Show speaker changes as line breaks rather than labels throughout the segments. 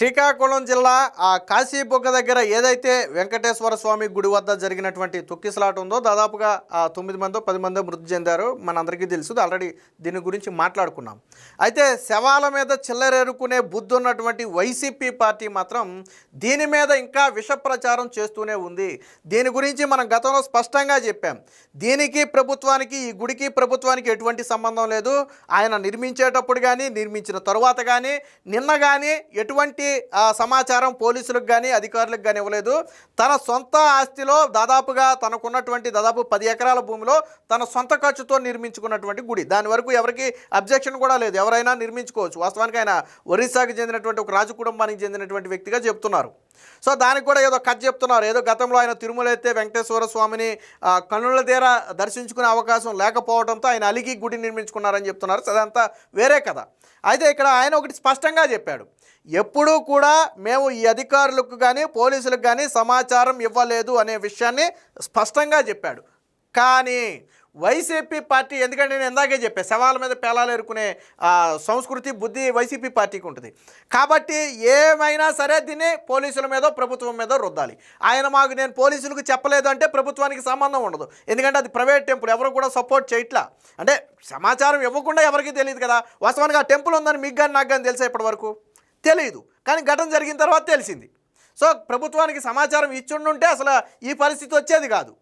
శ్రీకాకుళం జిల్లా ఆ కాశీబొగ్గ దగ్గర ఏదైతే వెంకటేశ్వర స్వామి గుడి వద్ద జరిగినటువంటి తొక్కిసలాట ఉందో దాదాపుగా ఆ తొమ్మిది మందో పది మందో మృతి చెందారు మనందరికీ తెలుసు. ఆల్రెడీ దీని గురించి మాట్లాడుకున్నాం. అయితే శవాల మీద చిల్లరేరుకునే బుద్ధి ఉన్నటువంటి వైసీపీ పార్టీ మాత్రం దీని మీద ఇంకా విష ప్రచారం చేస్తూనే ఉంది. దీని గురించి మనం గతంలో స్పష్టంగా చెప్పాం. దీనికి ప్రభుత్వానికి ఈ గుడికి ప్రభుత్వానికి ఎటువంటి సంబంధం లేదు. ఆయన నిర్మించేటప్పుడు కానీ నిర్మించిన తరువాత కానీ నిన్న కానీ ఎటువంటి సమాచారం పోలీసులకు కానీ అధికారులకు కానీ ఇవ్వలేదు. తన సొంత ఆస్తిలో దాదాపుగా తనకున్నటువంటి దాదాపు పది ఎకరాల భూమిలో తన సొంత ఖర్చుతో నిర్మించుకున్నటువంటి గుడి. దాని వరకు ఎవరికి అబ్జెక్షన్ కూడా లేదు. ఎవరైనా నిర్మించుకోవచ్చు. వాస్తవానికి ఆయన ఒరిస్సాకి చెందినటువంటి ఒక రాజు కుటుంబానికి చెందినటువంటి వ్యక్తిగా చెప్తున్నారు. సో దానికి కూడా ఏదో కథ చెప్తున్నారు. ఏదో గతంలో ఆయన తిరుమల ఎత్తే వెంకటేశ్వర స్వామిని కన్నుల తీర దర్శించుకునే అవకాశం లేకపోవడంతో ఆయన అలిగి గుడి నిర్మించుకున్నారని చెప్తున్నారు. సో అదంతా వేరే కథ. అయితే ఇక్కడ ఆయన ఒకటి స్పష్టంగా చెప్పాడు. ఎప్పుడూ కూడా మేము ఈ అధికారులకు కానీ పోలీసులకు కానీ సమాచారం ఇవ్వలేదు అనే విషయాన్ని స్పష్టంగా చెప్పాడు. కానీ వైసీపీ పార్టీ ఎందుకంటే నేను ఇందాకే చెప్పా శవాల మీద పేలాలు ఎరుకునే సంస్కృతి బుద్ధి వైసీపీ పార్టీకి ఉంటుంది. కాబట్టి ఏమైనా సరే దీన్ని పోలీసుల మీద ప్రభుత్వం మీద రుద్దాలి. ఆయన మాకు నేను పోలీసులకు చెప్పలేదు అంటే ప్రభుత్వానికి సంబంధం ఉండదు. ఎందుకంటే అది ప్రైవేట్ టెంపుల్ ఎవరు కూడా సపోర్ట్ చేయట్లా. అంటే సమాచారం ఇవ్వకుండా ఎవరికీ తెలియదు కదా. వాస్తవానికి ఆ టెంపుల్ ఉందని మీకు కానీ నాకు కానీ తెలిసే ఇప్పటివరకు? తెలియదు కానీ ఘటన జరిగిన తర్వాత తెలిసింది. సో ప్రభుత్వానికి సమాచారం ఇచ్చుండుంటే అసలు ఈ పరిస్థితి వచ్చేది కాదు.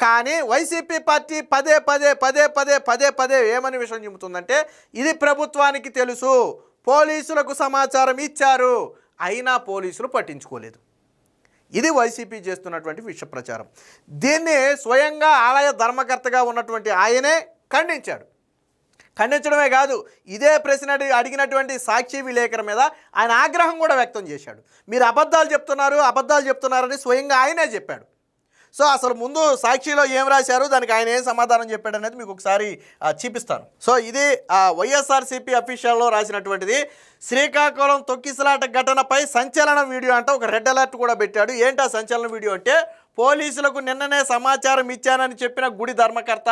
కానీ వైసీపీ పార్టీ పదే పదే పదే పదే పదే పదే ఏమని విషయం చెబుతుందంటే ఇది ప్రభుత్వానికి తెలుసు. పోలీసులకు సమాచారం ఇచ్చారు. అయినా పోలీసులు పట్టించుకోలేదు. ఇది వైసీపీ చేస్తున్నటువంటి విష ప్రచారం. దీన్ని స్వయంగా ఆలయ ధర్మకర్తగా ఉన్నటువంటి ఆయనే ఖండించాడు. ఖండించడమే కాదు ఇదే ప్రశ్న అడిగినటువంటి సాక్షి విలేకరు మీద ఆయన ఆగ్రహం కూడా వ్యక్తం చేశాడు. మీరు అబద్ధాలు చెప్తున్నారు అబద్ధాలు చెప్తున్నారని స్వయంగా ఆయనే చెప్పాడు. సో అసలు ముందు సాక్షిలో ఏం రాశారు దానికి ఆయన ఏం సమాధానం చెప్పాడు అనేది మీకు ఒకసారి చూపిస్తాను. సో ఇది ఆ, వైఎస్ఆర్సీపీ అఫీషియల్లో రాసినటువంటిది శ్రీకాకుళం తొక్కిసలాట ఘటనపై సంచలన వీడియో అంటే ఒక రెడ్ అలర్ట్ కూడా పెట్టాడు. ఏంటి ఆ సంచలన వీడియో అంటే పోలీసులకు నిన్ననే సమాచారం ఇచ్చానని చెప్పిన గుడి ధర్మకర్త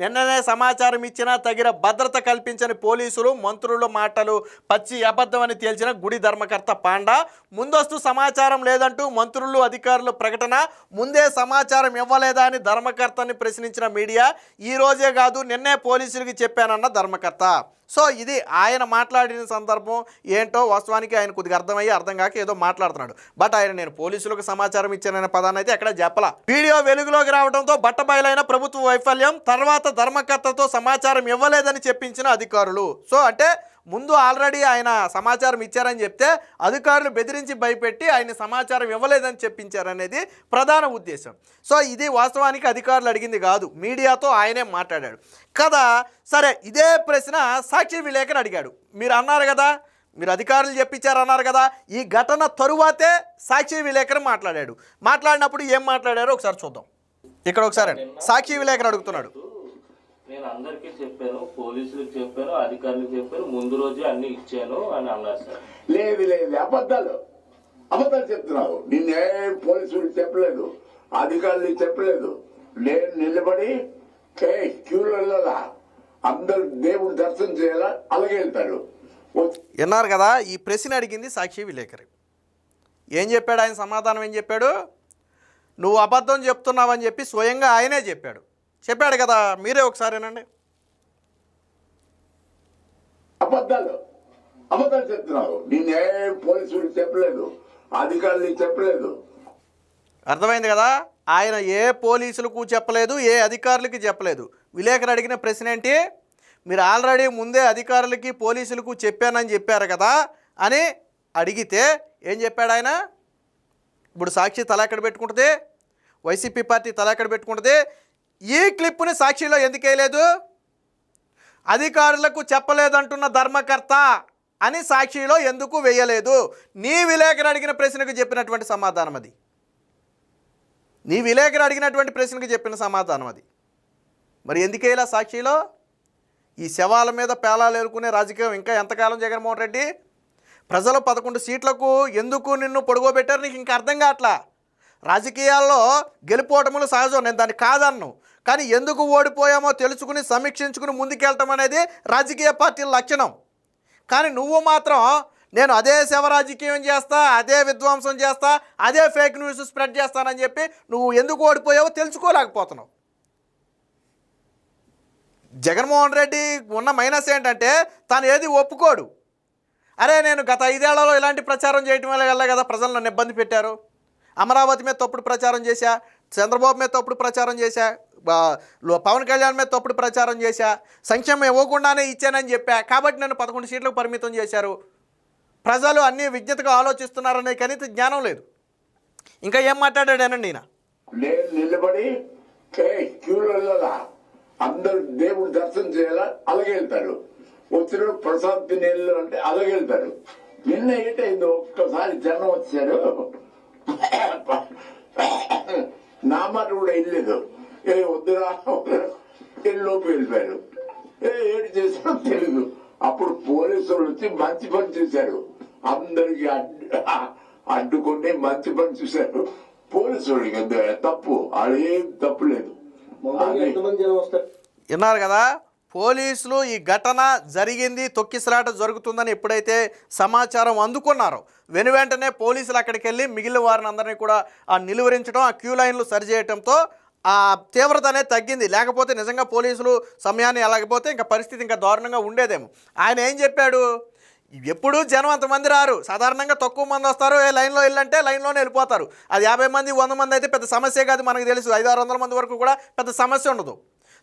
నిన్ననే సమాచారం ఇచ్చినా తగిన భద్రత కల్పించని పోలీసులు మంత్రుల మాటలు పచ్చి అబద్ధమని తేల్చిన గుడి ధర్మకర్త పాండా ముందస్తు సమాచారం లేదంటూ మంత్రులు అధికారులు ప్రకటన ముందే సమాచారం ఇవ్వలేదా అని ధర్మకర్తని ప్రశ్నించిన మీడియా ఈ రోజే కాదు నిన్నే పోలీసులకి చెప్పానన్న ధర్మకర్త. సో ఇది ఆయన మాట్లాడిన సందర్భం ఏంటో వాస్తవానికి ఆయన కొద్దిగా అర్థమయ్యి అర్థం కాక ఏదో మాట్లాడుతున్నాడు. బట్ ఆయన నేను పోలీసులకు సమాచారం ఇచ్చాననే పదాన్ని అయితే ఎక్కడ చెప్పలా. వీడియో వెలుగులోకి రావడంతో బట్టబయలైన ప్రభుత్వ వైఫల్యం తర్వాత ధర్మకర్తతో సమాచారం ఇవ్వలేదని చెప్పించిన అధికారులు. సో అంటే ముందు ఆల్రెడీ ఆయన సమాచారం ఇచ్చారని చెప్తే అధికారులు బెదిరించి భయపెట్టి ఆయన సమాచారం ఇవ్వలేదని చెప్పించారనేది ప్రధాన ఉద్దేశం. సో ఇది వాస్తవానికి అధికారులు అడిగింది కాదు. మీడియాతో ఆయనే మాట్లాడాడు. కదా సరే ఇదే ప్రశ్న సాక్షి విలేకరు అడిగాడు. మీరు అన్నారు కదా మీరు అధికారులు చెప్పించారన్నారు కదా ఈ ఘటన తరువాతే సాక్షి విలేకరు మాట్లాడాడు. మాట్లాడినప్పుడు ఏం మాట్లాడారో ఒకసారి చూద్దాం. ఇక్కడ ఒకసారి సాక్షి విలేకరు అడుగుతున్నాడు.
నేను అందరికీ చెప్పాను పోలీసులకు చెప్పాను అధికారులకు చెప్పాను ముందు రోజే అన్ని ఇచ్చాను అని అన్నారు సార్.
లేదు లేదు అబద్ధాలు. అబద్ధాలు చెప్తున్నావు. నిన్నే పోలీసులు చెప్పలేదు అధికారులు చెప్పలేదు. నేను నిలబడి ఏ క్యూలో వెళ్ళాలా? అందరు దేవుడు దర్శనం చేయాలా? అలాగే వెళ్తాడు.
విన్నారు కదా ఈ ప్రశ్న అడిగింది సాక్షి విలేకరి. ఏం చెప్పాడు? ఆయన సమాధానం ఏం చెప్పాడు? నువ్వు అబద్ధం చెప్తున్నావని చెప్పి స్వయంగా ఆయనే చెప్పాడు. చెప్పాడు కదా మీరే ఒకసారేనండి.
అబద్ధాలు అబద్ధాలు చెప్తున్నావు. నిన్నే పోలీసులు చెప్పలేదు అధికారులు చెప్పలేదు.
అర్థమైంది కదా? ఆయన ఏ పోలీసులకు చెప్పలేదు ఏ అధికారులకి చెప్పలేదు. విలేకరు అడిగిన ప్రశ్న ఏంటి? మీరు ఆల్రెడీ ముందే అధికారులకి పోలీసులకు చెప్పానని చెప్పారు కదా అని అడిగితే ఏం చెప్పాడు ఆయన? ఇప్పుడు సాక్షి తల ఎక్కడ పెట్టుకుంటుంది? వైసీపీ పార్టీ తల ఎక్కడ పెట్టుకుంటుంది? ఈ క్లిప్పుని సాక్షిలో ఎందుకు వేయలేదు? అధికారులకు చెప్పలేదంటున్న ధర్మకర్త అని సాక్షిలో ఎందుకు వేయలేదు? నీ విలేకరు అడిగిన ప్రశ్నకు చెప్పినటువంటి సమాధానం అది. నీ విలేకరు అడిగినటువంటి ప్రశ్నకు చెప్పిన సమాధానం అది. మరి ఎందుకు సాక్షిలో? ఈ శవాల మీద పేలాలు ఎరుకునే రాజకీయం ఇంకా ఎంతకాలం జగన్మోహన్ రెడ్డి? ప్రజలు పదకొండు సీట్లకు ఎందుకు నిన్ను పొడుగోబెట్టారు? నీకు ఇంకా అర్థం కావట్లా? రాజకీయాల్లో గెలుపోవటములు సహజం నేను దాన్ని కాదన్ను. కానీ ఎందుకు ఓడిపోయామో తెలుసుకుని సమీక్షించుకుని ముందుకెళ్ళటం అనేది రాజకీయ పార్టీల లక్షణం. కానీ నువ్వు మాత్రం నేను అదే శవరాజకీయం చేస్తా అదే విధ్వంసం చేస్తా అదే ఫేక్ న్యూస్ స్ప్రెడ్ చేస్తానని చెప్పి నువ్వు ఎందుకు ఓడిపోయావో తెలుసుకోలేకపోతున్నావు. జగన్మోహన్ రెడ్డి ఉన్న మైనస్ ఏంటంటే తను ఏది ఒప్పుకోడు. అరే నేను గత ఐదేళ్ళలో ఇలాంటి ప్రచారం చేయటం వల్ల కదా ప్రజలు నన్ను ఇబ్బంది పెట్టారు. అమరావతి మీద తప్పుడు ప్రచారం చేశా చంద్రబాబు మీద తప్పుడు ప్రచారం చేశా పవన్ కళ్యాణ్ మీద తప్పుడు ప్రచారం చేశా సంక్షేమం ఇవ్వకుండానే ఇచ్చానని చెప్పా. కాబట్టి నన్ను పదకొండు సీట్లకు పరిమితం చేశారు. ప్రజలు అన్ని విజ్ఞతగా ఆలోచిస్తున్నారనే కనీత జ్ఞానం లేదు. ఇంకా ఏం మాట్లాడాడేనండి ఈయన?
నేను నిలబడి అందరు దేవుడు దర్శనం చేయాలా? అలాగే వెళ్తారు వచ్చిన ప్రసాద్ తినేళ్ళు అంటే అలాగే వెళ్తారు నిన్న ఏంటైందో? ఒక్కసారి జనం వచ్చారు. మాట కూడా వెళ్ళలేదు ఏ వద్దురా వెళ్ళిపోయారు ఏ ఏడు చేశారో తెలీదు. అప్పుడు పోలీసులు వచ్చి మంచి పని చేశారు. అందరికి అడ్డు అడ్డుకొని మంచి పని చూశారు. పోలీసు వాళ్ళకి ఎంత తప్పు వాళ్ళు ఏం తప్పు లేదు
విన్నారు కదా? పోలీసులు ఈ ఘటన జరిగింది తొక్కిసలాట జరుగుతుందని ఎప్పుడైతే సమాచారం అందుకున్నారో వెను వెంటనే పోలీసులు అక్కడికి వెళ్ళి మిగిలిన వారిని అందరినీ కూడా ఆ నిలువరించడం ఆ క్యూ లైన్లు సరిచేయటంతో ఆ తీవ్రత అనేది తగ్గింది. లేకపోతే నిజంగా పోలీసులు సమయాన్ని ఎలాగపోతే ఇంకా పరిస్థితి ఇంకా దారుణంగా ఉండేదేమో. ఆయన ఏం చెప్పాడు? ఎప్పుడు జనం అంతమంది రారు. సాధారణంగా తక్కువ మంది వస్తారు. ఏ లైన్లో వెళ్ళంటే లైన్లోనే వెళ్ళిపోతారు. అది యాభై మంది వంద మంది అయితే పెద్ద సమస్య కాదు మనకు తెలుసు. ఐదు ఆరు వందల మంది వరకు కూడా పెద్ద సమస్య ఉండదు.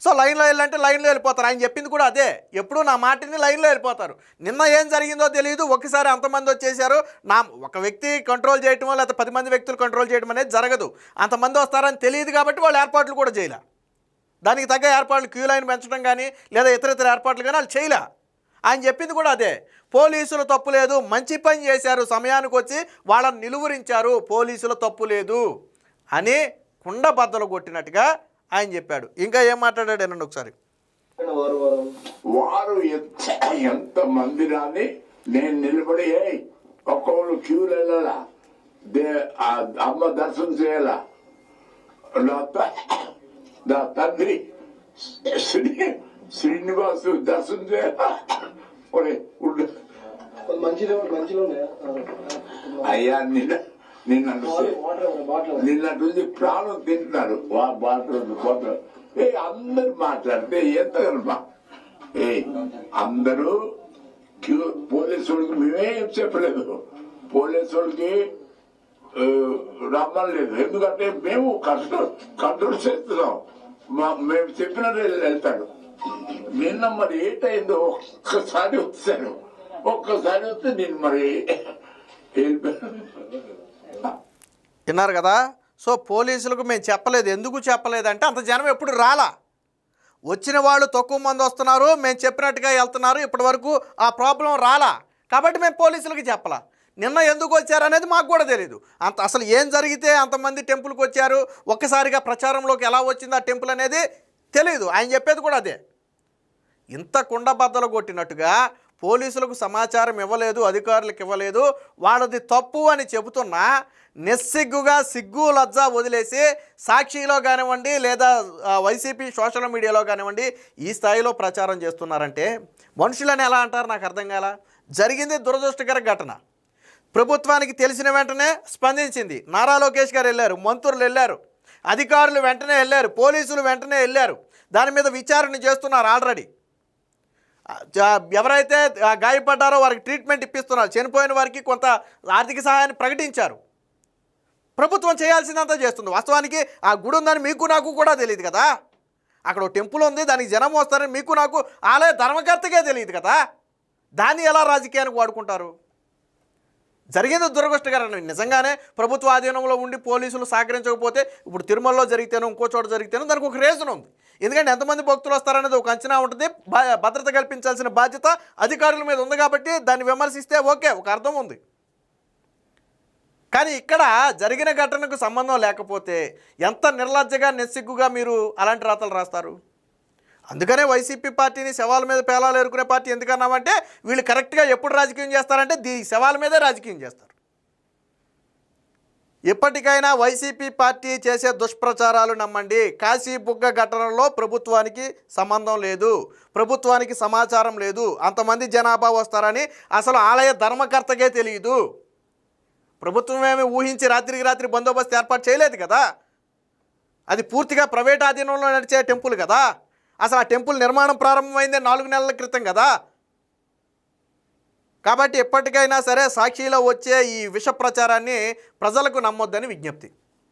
సో లైన్లో వెళ్ళంటే లైన్లో వెళ్ళిపోతారు. ఆయన చెప్పింది కూడా అదే. ఎప్పుడూ నా మాటని లైన్లో వెళ్ళిపోతారు. నిన్న ఏం జరిగిందో తెలియదు. ఒకసారి అంతమంది వచ్చేసారు. నా ఒక వ్యక్తి కంట్రోల్ చేయటమో లేకపోతే పది మంది వ్యక్తులు కంట్రోల్ చేయడం అనేది జరగదు. అంతమంది వస్తారని తెలియదు కాబట్టి వాళ్ళు ఏర్పాట్లు కూడా చేయలే. దానికి తగ్గ ఏర్పాట్లు క్యూ లైన్ పెంచడం కానీ లేదా ఇతర ఇతర ఏర్పాట్లు కానీ వాళ్ళు చేయలే. ఆయన చెప్పింది కూడా అదే. పోలీసులు తప్పు లేదు. మంచి పని చేశారు. సమయానికి వచ్చి వాళ్ళని నిలువరించారు. పోలీసులు తప్పు లేదు అని కుండ బద్దలు కొట్టినట్టుగా ఆయన చెప్పాడు. ఇంకా ఏం మాట్లాడాడు అనండి ఒకసారి.
వారు ఎంత ఎంత మంది రాని నేను నిలబడి "ఏయ్, ఒక్కొక్కరు క్యూలు వెళ్ళాలా? దే ఆ అమ్మ దర్శనం చేయాలా? నా తండ్రి శ్రీ శ్రీనివాసు దర్శనం చేయాలా.
మంచిలో మంచిలో
అయ్యా నిన్న నిన్న ప్రాణం తింటున్నారు బాటలు బాటలు. ఏ అందరు మాట్లాడితే ఎంత కనుమా ఏ అందరూ పోలీసు వాళ్ళకి మేమేం చెప్పలేదు. పోలీసు వాళ్ళకి ఆ, రమ్మలేదు ఎందుకంటే మేము కంట్రోల్ కంట్రోల్ చేస్తున్నాం. మా- మేము చెప్పినట్టు వెళ్- వెళ్తాడు. నిన్న మరి ఏంటైందో ఒక్కసారి వచ్చాను ఒక్కసారి వస్తే నేను మరి వెళ్ళిపోయాను
విన్నారు కదా? సో పోలీసులకు మేము చెప్పలేదు. ఎందుకు చెప్పలేదంటే అంత జనం ఎప్పుడు రాలా? వచ్చిన వాళ్ళు తక్కువ మంది వస్తున్నారు మేము చెప్పినట్టుగా వెళ్తున్నారు ఇప్పటి వరకు ఆ ప్రాబ్లం రాలా? కాబట్టి మేము పోలీసులకి చెప్పలా. నిన్న ఎందుకు వచ్చారనేది మాకు కూడా తెలియదు అంత అసలు ఏం జరిగితే అంతమంది టెంపుల్కి వచ్చారు ఒక్కసారిగా ప్రచారంలోకి ఎలా వచ్చింది ఆ టెంపుల్ అనేది తెలియదు ఆయన చెప్పేది కూడా అదే. ఇంత కుండబద్దలు కొట్టినట్టుగా పోలీసులకు సమాచారం ఇవ్వలేదు అధికారులకు ఇవ్వలేదు. వాళ్ళది తప్పు అని చెబుతున్నా నిస్సిగ్గుగా సిగ్గు లజ్జ వదిలేసి సాక్షిలో కానివ్వండి లేదా వైసీపీ సోషల్ మీడియాలో కానివ్వండి ఈ స్థాయిలో ప్రచారం చేస్తున్నారంటే మనుషులని ఎలా అంటారు నాకు అర్థం కాల? జరిగింది దురదృష్టకర ఘటన. ప్రభుత్వానికి తెలిసిన వెంటనే స్పందించింది. నారా లోకేష్ గారు వెళ్ళారు మంత్రులు వెళ్ళారు అధికారులు వెంటనే వెళ్ళారు పోలీసులు వెంటనే వెళ్ళారు. దాని మీద విచారణ చేస్తున్నారు ఆల్రెడీ. ఎవరైతే గాయపడ్డారో వారికి ట్రీట్మెంట్ ఇప్పిస్తున్నారు. చనిపోయిన వారికి కొంత ఆర్థిక సహాయాన్ని ప్రకటించారు. ప్రభుత్వం చేయాల్సిందంతా చేస్తుంది. వాస్తవానికి ఆ గుడి ఉందని మీకు నాకు కూడా తెలియదు కదా. అక్కడ టెంపుల్ ఉంది దానికి జనం వస్తారని మీకు నాకు ఆలయ ధర్మకర్తకే తెలియదు కదా. దాన్ని ఎలా రాజకీయానికి వాడుకుంటారు? జరిగింది దురదృష్టకరం. నిజంగానే ప్రభుత్వ ఆధీనంలో ఉండి పోలీసులు సహకరించకపోతే ఇప్పుడు తిరుమలలో జరిగితేనో ఇంకో చోట జరిగితేనో దానికి ఒక రీజన్ ఉంది. ఎందుకంటే ఎంతమంది భక్తులు వస్తారనేది ఒక అంచనా ఉంటుంది. భద్రత కల్పించాల్సిన బాధ్యత అధికారుల మీద ఉంది కాబట్టి దాన్ని విమర్శిస్తే ఓకే ఒక అర్థం ఉంది. కానీ ఇక్కడ జరిగిన ఘటనకు సంబంధం లేకపోతే ఎంత నిర్లజ్జగా నిస్సిగ్గుగా మీరు అలాంటి రాతలు రాస్తారు? అందుకనే వైసీపీ పార్టీని శవాల మీద పేలాలు ఎరుకునే పార్టీ ఎందుకన్నామంటే వీళ్ళు కరెక్ట్గా ఎప్పుడు రాజకీయం చేస్తారంటే దీ శవాల మీదే రాజకీయం చేస్తారు. ఇప్పటికైనా వైసీపీ పార్టీ చేసే దుష్ప్రచారాలు నమ్మండి. కాశీ బుగ్గ ఘటనలో ప్రభుత్వానికి సంబంధం లేదు. ప్రభుత్వానికి సమాచారం లేదు. అంతమంది జనాభా వస్తారని అసలు ఆలయ ధర్మకర్తకే తెలియదు ప్రభుత్వం ఏమి ఊహించి రాత్రికి రాత్రి బందోబస్తు ఏర్పాటు చేయలేదు కదా. అది పూర్తిగా ప్రైవేట్ ఆధీనంలో నడిచే టెంపుల్ కదా. అసలు ఆ టెంపుల్ నిర్మాణం ప్రారంభమైందే నాలుగు నెలల క్రితం కదా. కాబట్టి ఎప్పటికైనా సరే సాక్షిలో వచ్చే ఈ విష ప్రచారాన్ని ప్రజలకు నమ్మొద్దని విజ్ఞప్తి.